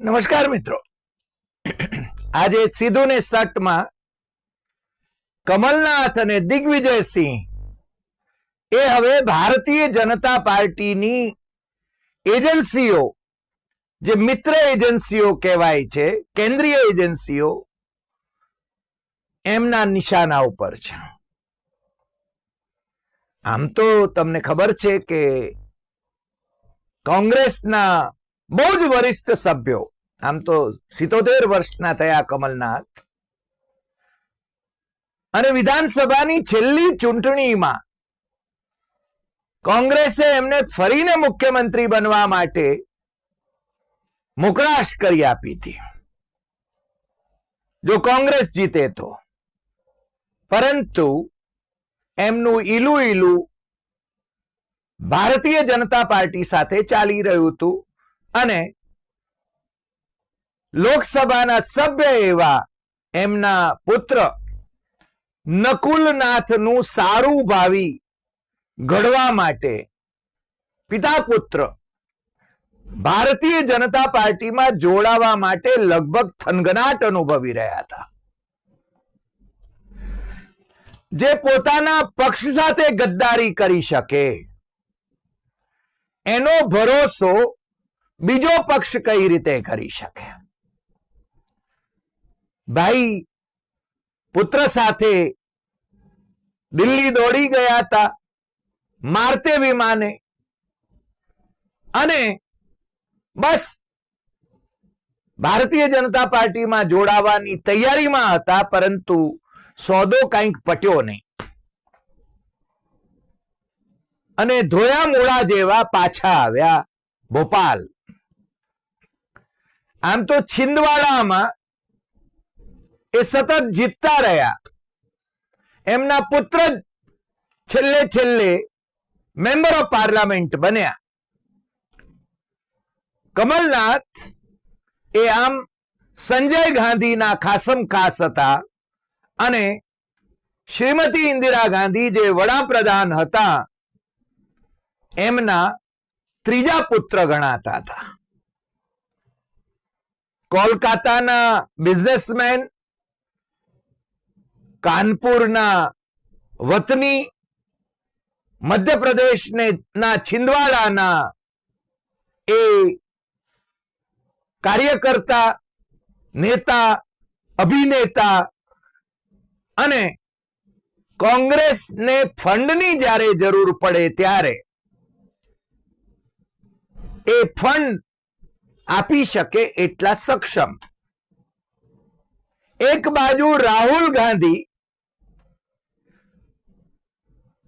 નમસ્કાર મિત્રો. આજે સીધું ને સટમાં કમલનાથ અને દિગ્વિજયસિંહ. એ હવે ભારતીય જનતા પાર્ટીની એજન્સીઓ, જે મિત્ર એજન્સીઓ કહેવાય છે, કેન્દ્રીય એજન્સીઓ, એમના નિશાના ઉપર છે. આમ તો તમને ખબર છે કે કોંગ્રેસના બહુ જ વરિષ્ઠ સભ્યો, આમ તો સિત્તોતેર વર્ષના થયા કમલનાથ. અને વિધાનસભાની છેલ્લી ચૂંટણીમાં કોંગ્રેસે એમને ફરીને મુખ્યમંત્રી બનવા માટે મોકળાશ કરી આપી હતી. જો કોંગ્રેસ જીતે તો. પરંતુ એમનું ઈલું ઈલું ભારતીય જનતા પાર્ટી સાથે ચાલી રહ્યું હતું. અને લોકસભાના સભ્ય એવા એમના પુત્ર નકુલનાથનું સારું ભાવિ ઘડવા માટે પિતા પુત્ર ભારતીય જનતા પાર્ટીમાં જોડાવા માટે લગભગ થનગનાટ અનુભવી રહ્યા હતા. જે પોતાના પક્ષ સાથે ગદ્દારી કરી શકે એનો ભરોસો બીજો પક્ષ કઈ રીતે કરી શકે? ભાઈ, પુત્ર સાથે દિલ્હી દોડી ગયા હતા, મારતે વિમાને. અને બસ, ભારતીય જનતા પાર્ટીમાં જોડાવાની તૈયારીમાં હતા, પરંતુ સોદો કંઈક પટ્યો નહીં. અને ધોયા મૂળા જેવા પાછા આવ્યા ભોપાલ. આમ તો છિંદવાડામાં એ સતત જીતતા રહ્યા. એમના પુત્ર છેલ્લે છેલ્લે મેમ્બર ઓફ પાર્લામેન્ટ બન્યા. કમલનાથ એ આમ સંજય ગાંધીના ખાસમ ખાસ હતા અને શ્રીમતી ઇન્દિરા ગાંધી જે વડાપ્રધાન હતા, એમના ત્રીજા પુત્ર ગણાતા હતા. કોલકાતાના બિઝનેસમેન કાનપુરના વતની, મધ્યપ્રદેશને ના છિંદવાડાના એ કાર્યકર્તા, નેતા, અભિનેતા અને કોંગ્રેસને ફંડની જ્યારે જરૂર પડે ત્યારે એ ફંડ આપી શકે એટલા સક્ષમ. એક બાજુ રાહુલ ગાંધી,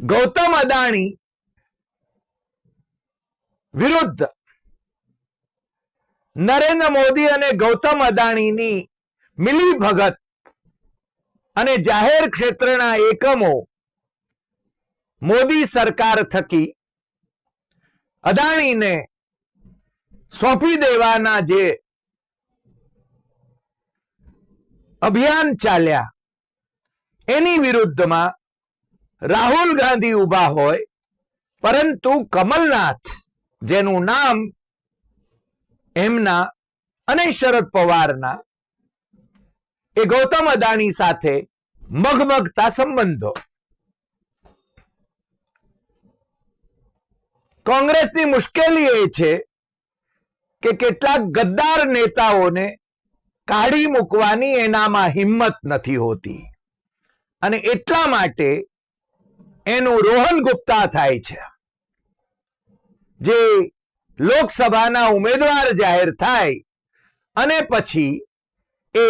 ગૌતમ અદાણી વિરુદ્ધ નરેન્દ્ર મોદી અને ગૌતમ અદાણીની મિલીભગત અને જાહેર ક્ષેત્રના એકમો મોદી સરકાર થકી અદાણીને સોંપી દેવાના જે અભિયાન ચાલ્યા. એની વિરુદ્ધમાં રાહુલ ગાંધી ઊભા હોય, પરંતુ કમલનાથ, જેનું નામ એમના અને શરદ પવારના એ ગૌતમ અદાણી સાથે મગમગતા સંબંધો. કોંગ્રેસની મુશ્કેલી એ છે કે કેટલાક ગદ્દાર નેતાઓને કાઢી મૂકવાની એનામાં હિંમત નથી હોતી. અને એટલા માટે એનું રોહન ગુપ્તા થાય છે. જે લોકસભાના ઉમેદવાર જાહેર થાય અને પછી એ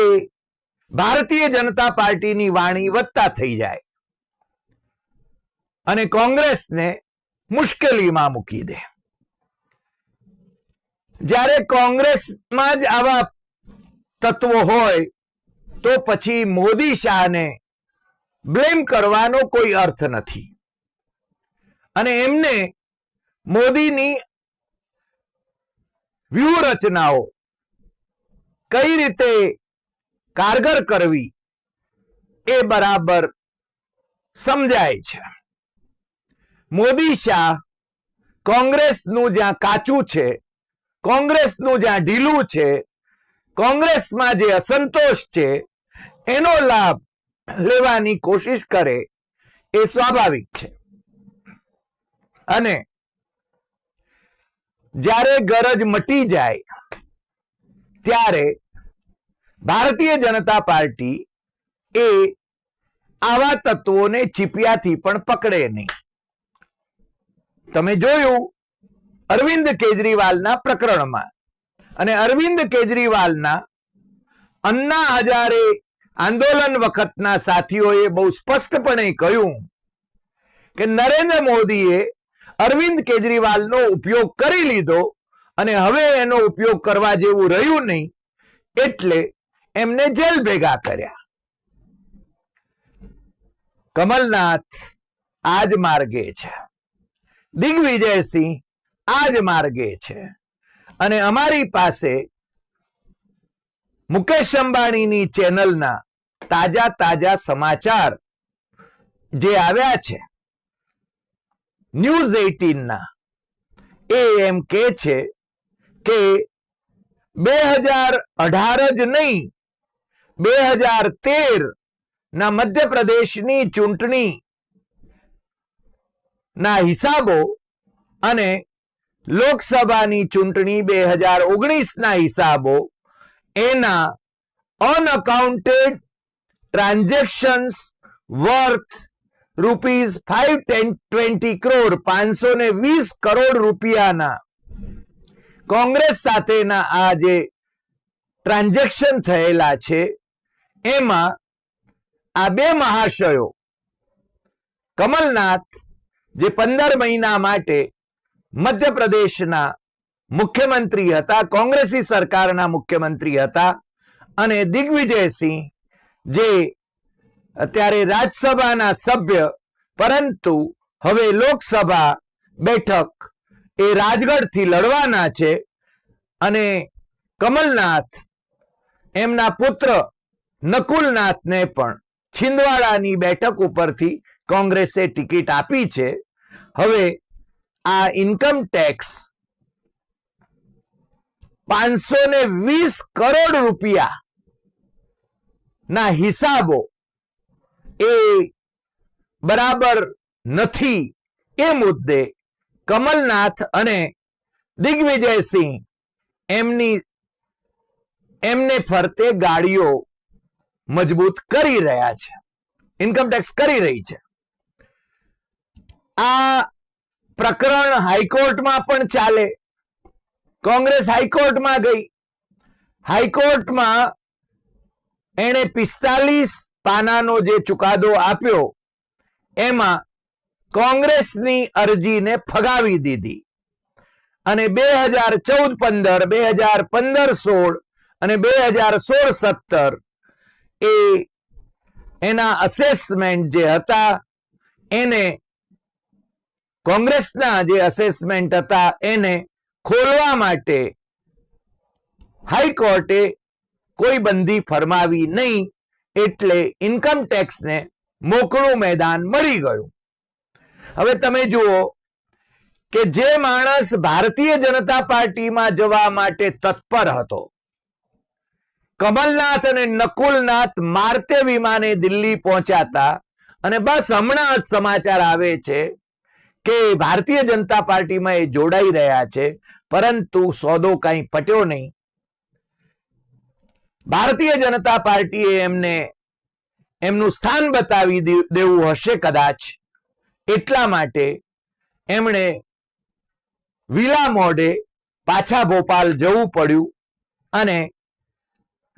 ભારતીય જનતા પાર્ટીની વાણી વધતા થઈ જાય અને કોંગ્રેસને મુશ્કેલીમાં મૂકી દે. જ્યારે કોંગ્રેસમાં જ આવા તત્વો હોય, તો પછી મોદી શાહને બ્લેમ કરવાનો કોઈ અર્થ નથી. અને એમને મોદીની વ્યૂહરચનાઓ કઈ રીતે કારગર કરવી એ બરાબર સમજાય છે. મોદી શાહ કોંગ્રેસનું જ્યાં કાચું છે કોંગ્રેસનું જ્યાં ઢીલું છે, કોંગ્રેસમાં જે અસંતોષ છે, એનો લાભ લેવાની કોશિશ કરે એ સ્વાભાવિક છે. અને જ્યારે ગરજ મટી જાય, ત્યારે ભારતીય જનતા પાર્ટી એ આવા તત્વોને ચીપિયાથી પણ પકડે નહીં. તમે જોયું અરવિંદ કેજરીવાલના પ્રકરણમાં. અને અરવિંદ કેજરીવાલના અન્ના હજારે આંદોલન વખતના સાથીઓએ બહુ સ્પષ્ટપણે કહ્યું કે નરેન્દ્ર મોદીએ અરવિંદ કેજરીવાલનો ઉપયોગ કરી લીધો અને હવે એનો ઉપયોગ કરવા જેવું રહ્યું નહીં એટલે એમને જેલ ભેગા કર્યા. કમલનાથ આજ માર્ગે છે. દિગ્વિજયસિંહ આજ માર્ગે છે. અને અમારી પાસે મુકેશ અંબાણીની ચેનલના તાજા તાજા સમાચાર જે આવ્યા છે. ન્યૂઝ એઇટીનના. એ એમ કે છે કે બે હજાર અઢાર જ નહીં, બે હજાર તેર ના મધ્યપ્રદેશની ચૂંટણી ના હિસાબો અને લોકસભાની ચૂંટણી બે હજાર ઓગણીસ ના હિસાબો, એના unaccounted transactions worth rupees five ten twenty crore પાંચસો ને વીસ કરોડ રૂપિયાના. કોંગ્રેસ સાથેના આ જે ટ્રાન્ઝેક્શન થયેલા છે, એમાં આ બે મહાશયો, કમલનાથ, જે પંદર મહિના માટે મધ્યપ્રદેશના મુખ્યમંત્રી હતા, કોંગ્રેસી સરકારના મુખ્યમંત્રી હતા અને દિગ્વિજયસિંહ, જે અત્યારે રાજ્યસભાના સભ્ય, પરંતુ હવે લોકસભા બેઠક એ રાજગઢથી લડવાના છે અને કમલનાથ, એમના પુત્ર નકુલનાથને પણ છિંદવાડાની બેઠક ઉપરથી કોંગ્રેસે ટિકિટ આપી છે. હવે આ ઇન્કમ ટેક્સ પાંચસો ને વીસ કરોડ રૂપિયા ના હિસાબો એ બરાબર નથી એ મુદ્દે કમલનાથ અને દિગ્વિજયસિંહ એમની એમને ફરતે ગાડીઓ મજબૂત કરી રહ્યા છે. ઇન્કમ ટેક્સ કરી રહી છે. આ પ્રકરણ હાઈકોર્ટમાં પણ ચાલે. કોંગ્રેસ હાઈકોર્ટમાં ગઈ. હાઈકોર્ટમાં એણે પિસ્તાલીસ પાનાનો જે ચુકાદો આપ્યો, એમાં કોંગ્રેસની અરજીને ફગાવી દીધી. અને બે હજાર ચૌદ પંદર, બે હજાર પંદર સોળ અને બે હજાર સોળ સત્તર એ એના અસેસમેન્ટ જે હતા, એને કોંગ્રેસના જે અસેસમેન્ટ હતા એને ખોલવા માટે હાઈકોર્ટે કોઈ બંધી ફરમાવી નહીં એટલે ઇન્કમ ટેક્સને મોકળું મેદાન મળી ગયું. હવે તમે જુઓ કે જે માણસ ભારતીય જનતા પાર્ટીમાં જવા માટે તત્પર હતો, કમલનાથ અને નકુલનાથ મારતે વિમાને દિલ્હી પહોંચ્યા અને બસ હમણાં જ સમાચાર આવે છે કે ભારતીય જનતા પાર્ટીમાં એ જોડાઈ રહ્યા છે, પરંતુ સોદો કઈ પટ્યો નહીં. ભારતીય જનતા પાર્ટીએ એમને, એમનું સ્થાન બતાવી દેવું હશે કદાચ. એટલા માટે એમણે વિલા મોડે પાછા ભોપાલ જવું પડ્યું અને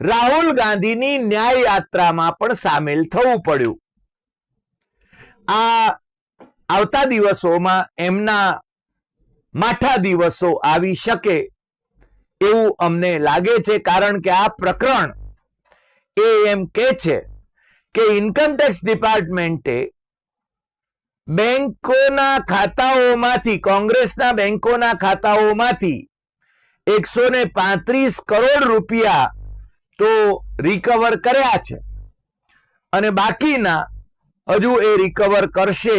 રાહુલ ગાંધીની ન્યાય યાત્રામાં પણ સામેલ થવું પડ્યું. આ આવતા દિવસોમાં એમના માઠા દિવસો આવી શકે એવું અમને લાગે છે, કારણ કે આ પ્રકરણ એ એમ કે છે કે ઇન્કમટેક્સ ડિપાર્ટમેન્ટે બેંકોના ખાતાઓમાંથી, કોંગ્રેસના બેંકોના ખાતાઓમાંથી એકસો ને પાંત્રીસ કરોડ રૂપિયા તો રિકવર કર્યા છે. અને બાકીના હજુ એ રિકવર કરશે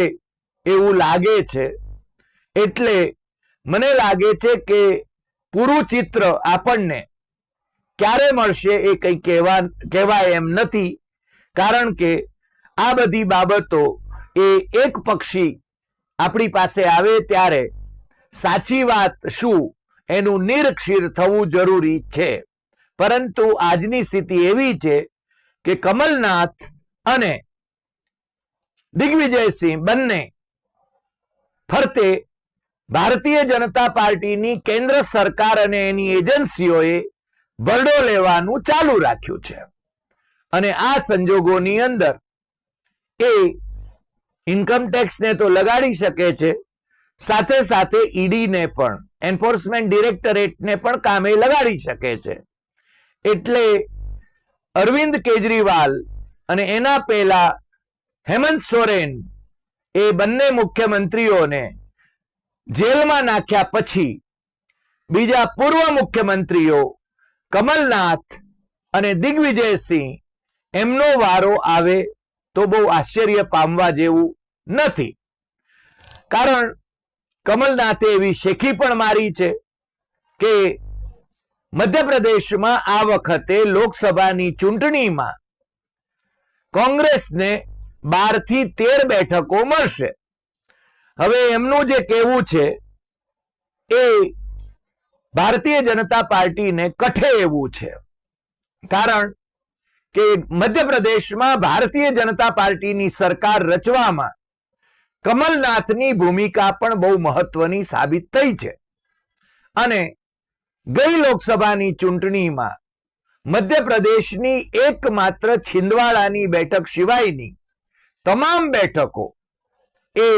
એવું લાગે છે. એટલે મને લાગે છે કે પૂરું ચિત્ર આપણને ક્યારે મળશે એ કંઈ કહેવા, કહેવાય એમ નથી. કારણ કે આ બધી બાબતો એ એક પક્ષી આપણી પાસે આવે ત્યારે સાચી વાત શું એનું નિરક્ષીર થવું જરૂરી છે. પરંતુ આજની સ્થિતિ એવી છે કે કમલનાથ અને દિગ્વિજયસિંહ બંને ફરતે ભારતીય જનતા પાર્ટીની કેન્દ્ર સરકાર અને એની એજન્સીઓએ ભરડો લેવાનું ચાલુ રાખ્યું છે. અને આ સંજોગોની અંદર એ ઇન્કમટેક્સને તો લગાડી શકે છે, સાથે સાથે ઈડીને પણ, એન્ફોર્સમેન્ટ ડિરેક્ટરેટને પણ કામે લગાડી શકે છે. એટલે અરવિંદ કેજરીવાલ અને એના પહેલા હેમંત સોરેન એ બંને મુખ્યમંત્રીઓને જેલમાં નાખ્યા પછી બીજા પૂર્વ મુખ્યમંત્રીઓ કમલનાથ અને દિગ્વિજયસિંહ એમનો વારો આવે તો બહુ આશ્ચર્ય પામવા જેવું નથી. કારણ કમલનાથે એવી શેખી પણ મારી છે કે મધ્યપ્રદેશમાં આ વખતે લોકસભાની ચૂંટણીમાં કોંગ્રેસને બારથી તેર બેઠકો મળશે. હવે એમનું જે કહેવું છે એ ભારતીય જનતા પાર્ટીને કઠે એવું છે. કારણ કે મધ્યપ્રદેશમાં ભારતીય જનતા પાર્ટીની સરકાર રચવામાં કમલનાથની ભૂમિકા પણ બહુ મહત્વની સાબિત થઈ છે. અને ગઈ લોકસભાની ચૂંટણીમાં મધ્યપ્રદેશની એકમાત્ર છિંદવાડાની બેઠક સિવાયની તમામ બેઠકો એ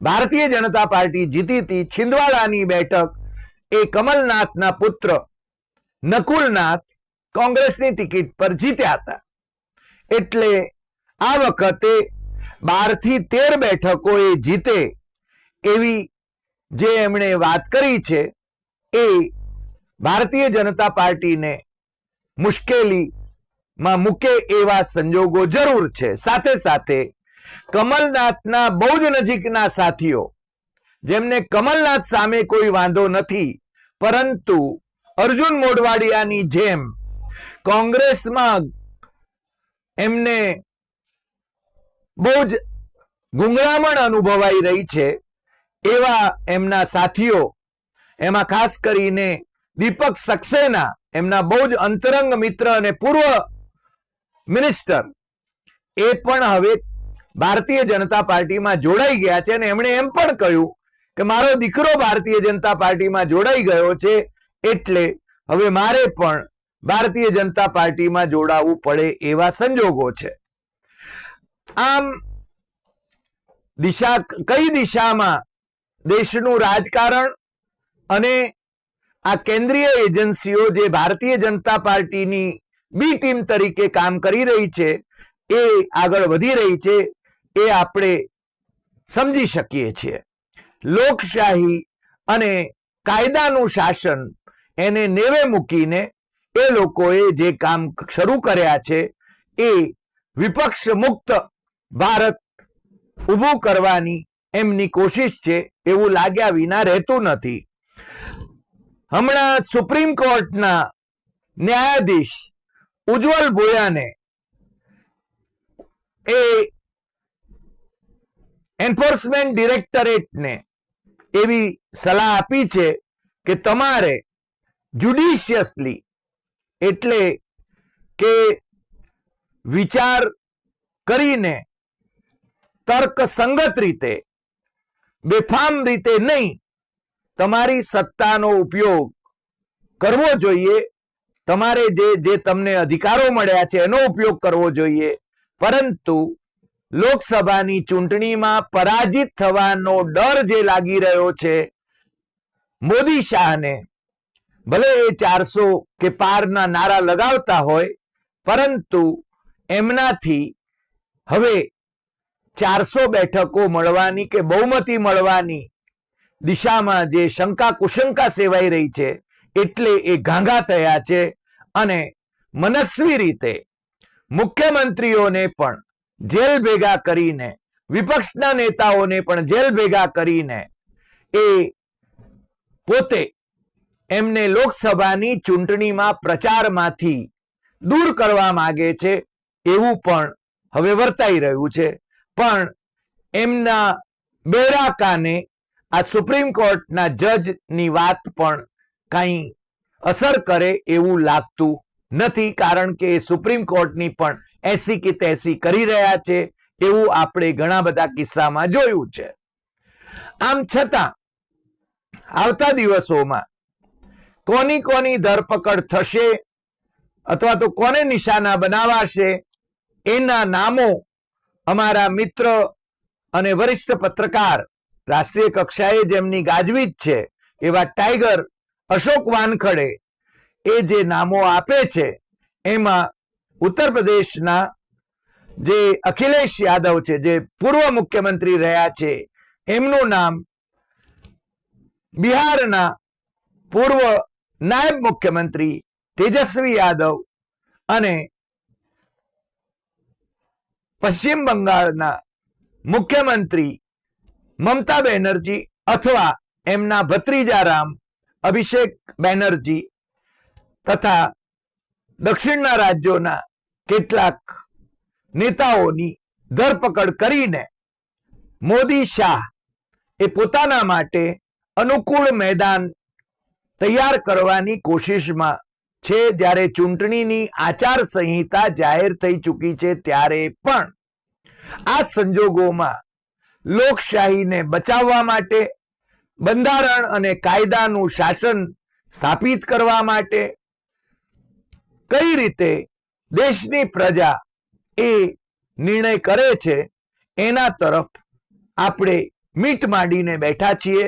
ભારતીય જનતા પાર્ટી જીતી હતી. છિંદવાડાની બેઠક એ કમલનાથના પુત્ર નકુલનાથ કોંગ્રેસની ટિકિટ પર જીત્યા હતા. એટલે આ વખતે બારથી તેર બેઠકો એ જીતે એવી જે એમણે વાત કરી છે એ ભારતીય જનતા પાર્ટીને મુશ્કેલીમાં મૂકે એવા સંજોગો જરૂર છે. સાથે સાથે કમલનાથના બહુ જ નજીકના સાથીઓ, જેમને કમલનાથ સામે કોઈ વાંધો નથી, પરંતુ અર્જુન મોઢવાડિયાની જેમ કોંગ્રેસમાં એમને બહુ જ ગુંગળામણ અનુભવાઈ રહી છે. એવા એમના સાથીઓ, એમાં ખાસ કરીને દીપક સક્સેના, એમના બહુ જ અંતરંગ મિત્ર અને પૂર્વ મિનિસ્ટર. એ પણ હવે ભારતીય જનતા પાર્ટીમાં જોડાઈ ગયા છે અને એમણે એમ પણ કહ્યું કે મારો દીકરો ભારતીય જનતા પાર્ટીમાં જોડાઈ ગયો છે એટલે હવે મારે પણ ભારતીય જનતા પાર્ટીમાં જોડાવવું પડે એવા સંજોગો છે. આમ દિશા કઈ દિશામાં દેશનું રાજકારણ અને આ કેન્દ્રીય એજન્સીઓ જે ભારતીય જનતા પાર્ટીની બી ટીમ તરીકે કામ કરી રહી છે, એ આગળ વધી રહી છે, એ આપણે સમજી શકીએ છીએ. લોકશાહી અને કાયદાનું શાસન એને નેવે મૂકીને એ લોકોએ જે કામ શરૂ કર્યા છે, એ વિપક્ષ મુક્ત ભારત ઊભું કરવાની એમની કોશિશ છે, એવું લાગ્યા વિના રહેતું નથી. હમણાં સુપ્રીમ કોર્ટના ન્યાયાધીશ ઉજ્જવલ ભોયાને એ એન્ફોર્સમેન્ટ ડિરેક્ટરેટને એવી સલાહ આપી છે કે તમારે જુડિશિયસલી એટલે કે વિચાર કરીને તર્કસંગત રીતે, બેફામ રીતે નહીં તમારી સત્તાનો ઉપયોગ કરવો જોઈએ તમારે જે જે તમને અધિકારો મળ્યા છે એનો ઉપયોગ કરવો જોઈએ. પરંતુ લોકસભાની ચૂંટણીમાં પરાજિત થવાનો ડર જે લાગી રહ્યો છે, મોદી શાહને ભલે એ ચારસો કે પારના નારા લગાવતા હોય, પરંતુ એમનાથી હવે ચારસો બેઠકો મળવાની કે બહુમતી મળવાની દિશામાં જે શંકા કુશંકા સેવાઈ રહી છે, એટલે એ ઘાંઘા થયા છે. અને મનસ્વી રીતે મુખ્યમંત્રીઓને પણ જેલ ભેગા કરીને, વિપક્ષના નેતાઓને પણ જેલ ભેગા કરીને એ પોતે એમને લોકસભાની ચૂંટણીમાં પ્રચારમાંથી દૂર કરવા માગે છે એવું પણ હવે વર્તાઈ રહ્યું છે. પણ એમના બેરાકાને આ સુપ્રીમ કોર્ટના જજની વાત પણ કાંઈ અસર કરે એવું લાગતું નથી કારણ કે સુપ્રીમ કોર્ટની પણ એસી કે તેસી કરી રહ્યા છે એવું આપણે ઘણા બધા કિસ્સામાં જોયું છે. આમ છતાં, આવતા દિવસોમાં કોની કોની ધરપકડ થશે અથવા તો કોને નિશાના બનાવાશે, એના નામો અમારા મિત્ર અને વરિષ્ઠ પત્રકાર રાષ્ટ્રીય કક્ષાએ જેમની ગાજવીજ છે એવા ટાઈગર અશોક વાનખડે એ જે નામો આપે છે, એમાં ઉત્તર પ્રદેશના જે અખિલેશ યાદવ છે, જે પૂર્વ મુખ્યમંત્રી રહ્યા છે, એમનું નામ બિહારના પૂર્વ નાયબ મુખ્યમંત્રી તેજસ્વી યાદવ અને પશ્ચિમ બંગાળના મુખ્યમંત્રી મમતા બેનર્જી અથવા એમના ભત્રીજા રામ અભિષેક બેનર્જી તથા દક્ષિણના રાજ્યોના કેટલાક નેતાઓની ધરપકડ કરીને મોદી શાહ એ પોતાના માટે અનુકૂળ મેદાન તૈયાર કરવાની કોશિશમાં છે. જ્યારે ચૂંટણીની આચાર સંહિતા જાહેર થઈ ચૂકી છે, ત્યારે પણ આ સંજોગોમાં લોકશાહીને બચાવવા માટે બંધારણ અને કાયદાનું શાસન સ્થાપિત કરવા માટે કઈ રીતે દેશની પ્રજા એ નિર્ણય કરે છે એના તરફ આપણે મીટ માંડીને બેઠા છીએ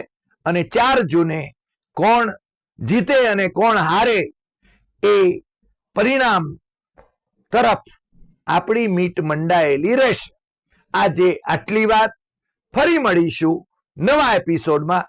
અને ચાર જૂને કોણ જીતે અને કોણ હારે એ પરિણામ તરફ આપણી મીટ મંડાયેલી રહેશે. આજે આટલી વાત. ફરી મળીશું નવા એપિસોડમાં